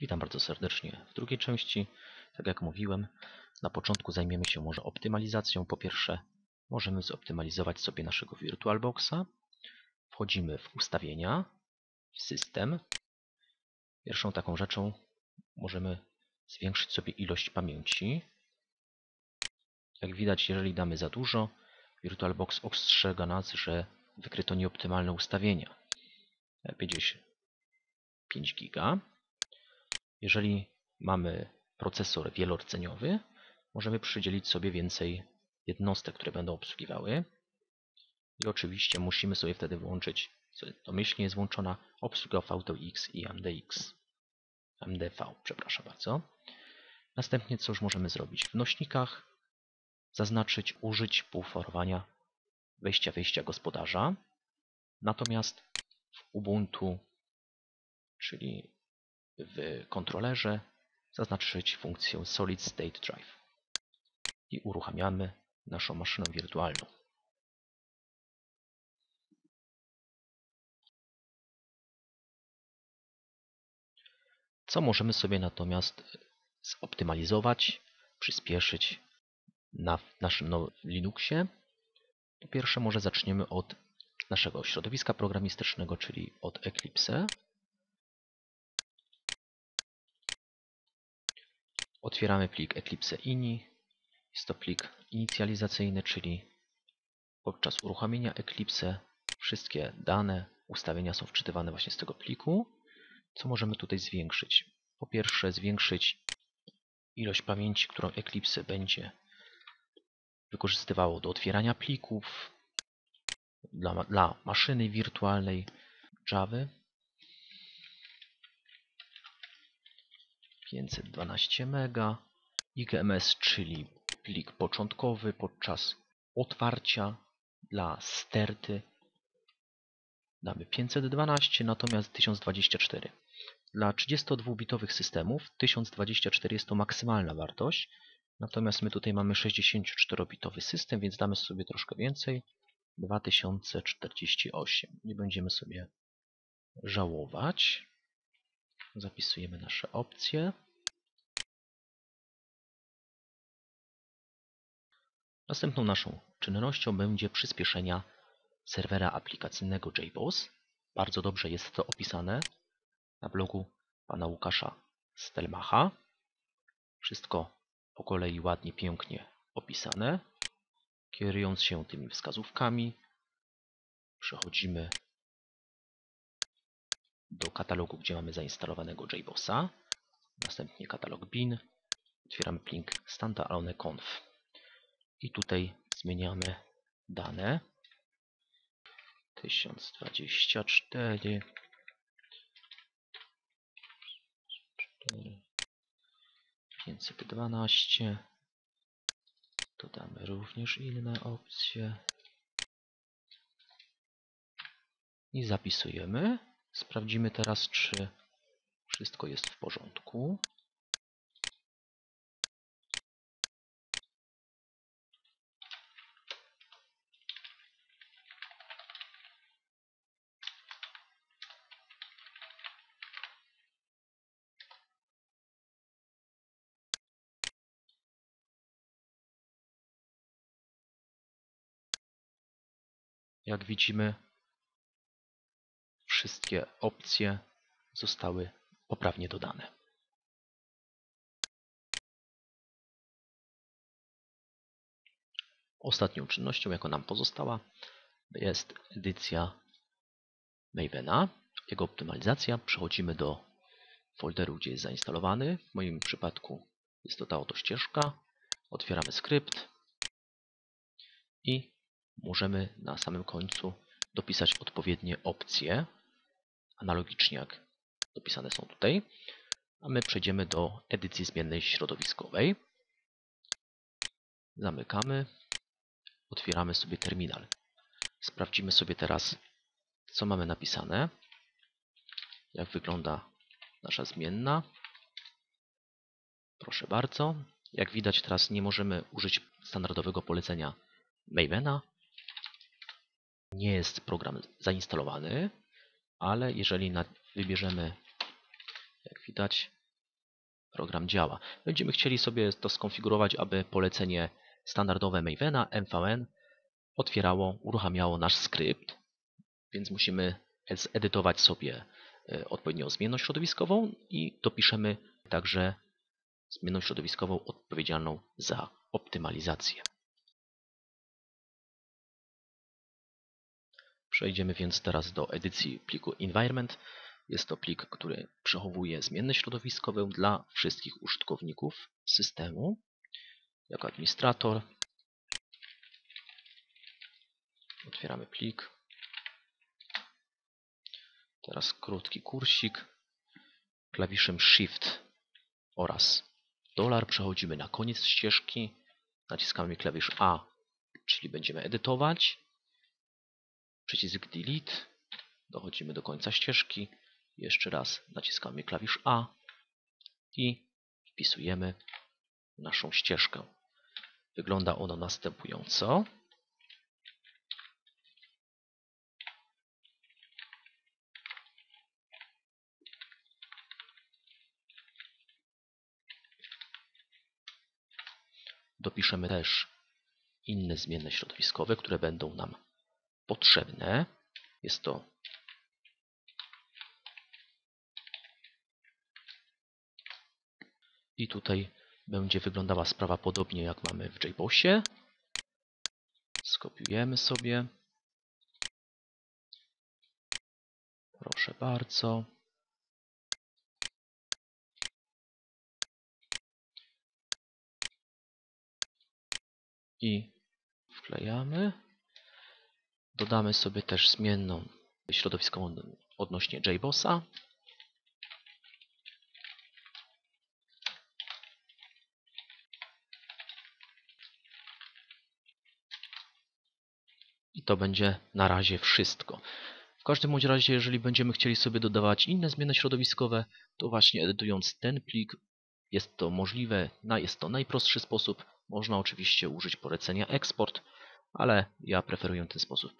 Witam bardzo serdecznie w drugiej części. Tak jak mówiłem, na początku zajmiemy się może optymalizacją. Po pierwsze, możemy zoptymalizować sobie naszego VirtualBoxa. Wchodzimy w ustawienia, w system. Pierwszą taką rzeczą możemy zwiększyć sobie ilość pamięci. Jak widać, jeżeli damy za dużo, VirtualBox ostrzega nas, że wykryto nieoptymalne ustawienia. Lepiej gdzieś 5 giga. Jeżeli mamy procesor wielordzeniowy, możemy przydzielić sobie więcej jednostek, które będą obsługiwały. I oczywiście musimy sobie wtedy włączyć, co domyślnie jest włączona, obsługa VTX i MDX. MDV, przepraszam bardzo. Następnie już możemy zrobić? W nośnikach zaznaczyć użyć półforowania wejścia-wyjścia gospodarza. Natomiast w Ubuntu, czyli w kontrolerze, zaznaczyć funkcję Solid State Drive i uruchamiamy naszą maszynę wirtualną. Co możemy sobie natomiast zoptymalizować, przyspieszyć na naszym Linuxie? Po pierwsze może zaczniemy od naszego środowiska programistycznego, czyli od Eclipse. Otwieramy plik Eclipse ini. Jest to plik inicjalizacyjny, czyli podczas uruchomienia Eclipse wszystkie dane, ustawienia są wczytywane właśnie z tego pliku. Co możemy tutaj zwiększyć? Po pierwsze zwiększyć ilość pamięci, którą Eclipse będzie wykorzystywało do otwierania plików dla, dla maszyny wirtualnej Java. 512 MB. IGMS, czyli plik początkowy podczas otwarcia dla sterty damy 512, natomiast 1024. Dla 32-bitowych systemów 1024 jest to maksymalna wartość, natomiast my tutaj mamy 64-bitowy system, więc damy sobie troszkę więcej. 2048. Nie będziemy sobie żałować. Zapisujemy nasze opcje. Następną naszą czynnością będzie przyspieszenia serwera aplikacyjnego JBoss. Bardzo dobrze jest to opisane na blogu pana Łukasza Stelmacha. Wszystko po kolei ładnie, pięknie opisane. Kierując się tymi wskazówkami, przechodzimy do katalogu, gdzie mamy zainstalowanego JBossa. Następnie katalog bin. Otwieramy plik standalone.conf. I tutaj zmieniamy dane. 1024 512 Dodamy również inne opcje. I zapisujemy. Sprawdzimy teraz, czy wszystko jest w porządku. Jak widzimy, wszystkie opcje zostały poprawnie dodane. Ostatnią czynnością, jaką nam pozostała, jest edycja Mavena, jego optymalizacja. Przechodzimy do folderu, gdzie jest zainstalowany. W moim przypadku jest to ta oto ścieżka. Otwieramy skrypt i możemy na samym końcu dopisać odpowiednie opcje, analogicznie jak dopisane są tutaj. A my przejdziemy do edycji zmiennej środowiskowej. Zamykamy. Otwieramy sobie terminal. Sprawdzimy sobie teraz, co mamy napisane. Jak wygląda nasza zmienna. Proszę bardzo. Jak widać teraz nie możemy użyć standardowego polecenia Mavena, nie jest program zainstalowany, ale jeżeli wybierzemy, jak widać, program działa. Będziemy chcieli sobie to skonfigurować, aby polecenie standardowe Mavena MVN otwierało, uruchamiało nasz skrypt, więc musimy zedytować sobie e, odpowiednią zmienność środowiskową i dopiszemy także zmienność środowiskową odpowiedzialną za optymalizację. Przejdziemy więc teraz do edycji pliku environment. Jest to plik, który przechowuje zmienność środowiskową dla wszystkich użytkowników systemu. Jako administrator otwieramy plik. Teraz krótki kursik. Klawiszem Shift oraz dolar przechodzimy na koniec ścieżki. Naciskamy klawisz A, czyli będziemy edytować. Przycisk Delete. Dochodzimy do końca ścieżki. Jeszcze raz naciskamy klawisz A i wpisujemy naszą ścieżkę. Wygląda ono następująco. Dopiszemy też inne zmienne środowiskowe, które będą nam potrzebne. Jest to i tutaj będzie wyglądała sprawa podobnie jak mamy w JBossie. Skopiujemy sobie. Proszę bardzo. I wklejamy. Dodamy sobie też zmienną środowiskową odnośnie JBossa. I to będzie na razie wszystko. W każdym bądź razie, jeżeli będziemy chcieli sobie dodawać inne zmiany środowiskowe, to właśnie edytując ten plik jest to możliwe, jest to najprostszy sposób. Można oczywiście użyć polecenia export, ale ja preferuję ten sposób.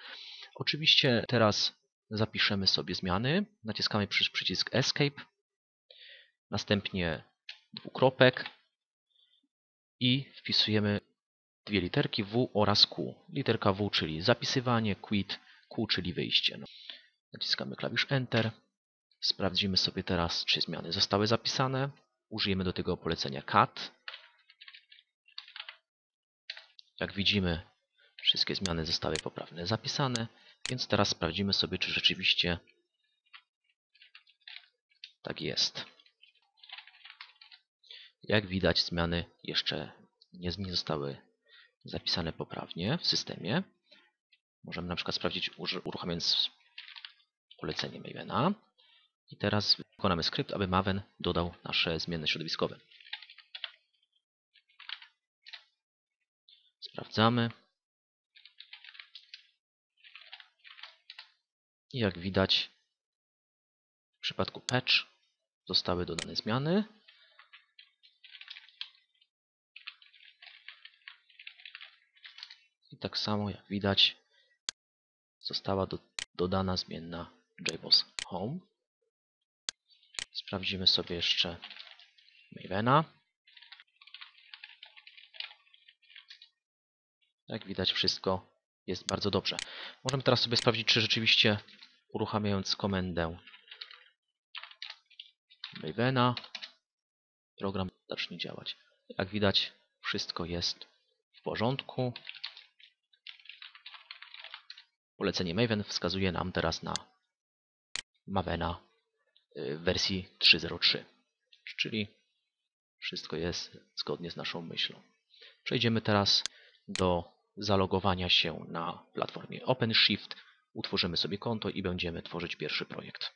Oczywiście teraz zapiszemy sobie zmiany. Naciskamy przycisk Escape, następnie dwukropek i wpisujemy dwie literki W oraz Q. Literka W, czyli zapisywanie, quit, Q, czyli wyjście. No. Naciskamy klawisz Enter. Sprawdzimy sobie teraz, czy zmiany zostały zapisane. Użyjemy do tego polecenia cut. Jak widzimy, wszystkie zmiany zostały poprawnie zapisane, więc teraz sprawdzimy sobie, czy rzeczywiście tak jest. Jak widać, zmiany jeszcze nie zostały zapisane poprawnie w systemie. Możemy na przykład sprawdzić uruchamiając polecenie Mavena. I teraz wykonamy skrypt, aby Maven dodał nasze zmienne środowiskowe. Sprawdzamy. I jak widać w przypadku patch zostały dodane zmiany. I tak samo jak widać została do, dodana zmienna JBoss Home. Sprawdzimy sobie jeszcze Mavena. Jak widać wszystko jest bardzo dobrze. Możemy teraz sobie sprawdzić, czy rzeczywiście uruchamiając komendę Mavena program zacznie działać. Jak widać wszystko jest w porządku. Polecenie Maven wskazuje nam teraz na Mavena y, w wersji 3.03, czyli wszystko jest zgodnie z naszą myślą. Przejdziemy teraz do zalogowania się na platformie OpenShift. Utworzymy sobie konto i będziemy tworzyć pierwszy projekt.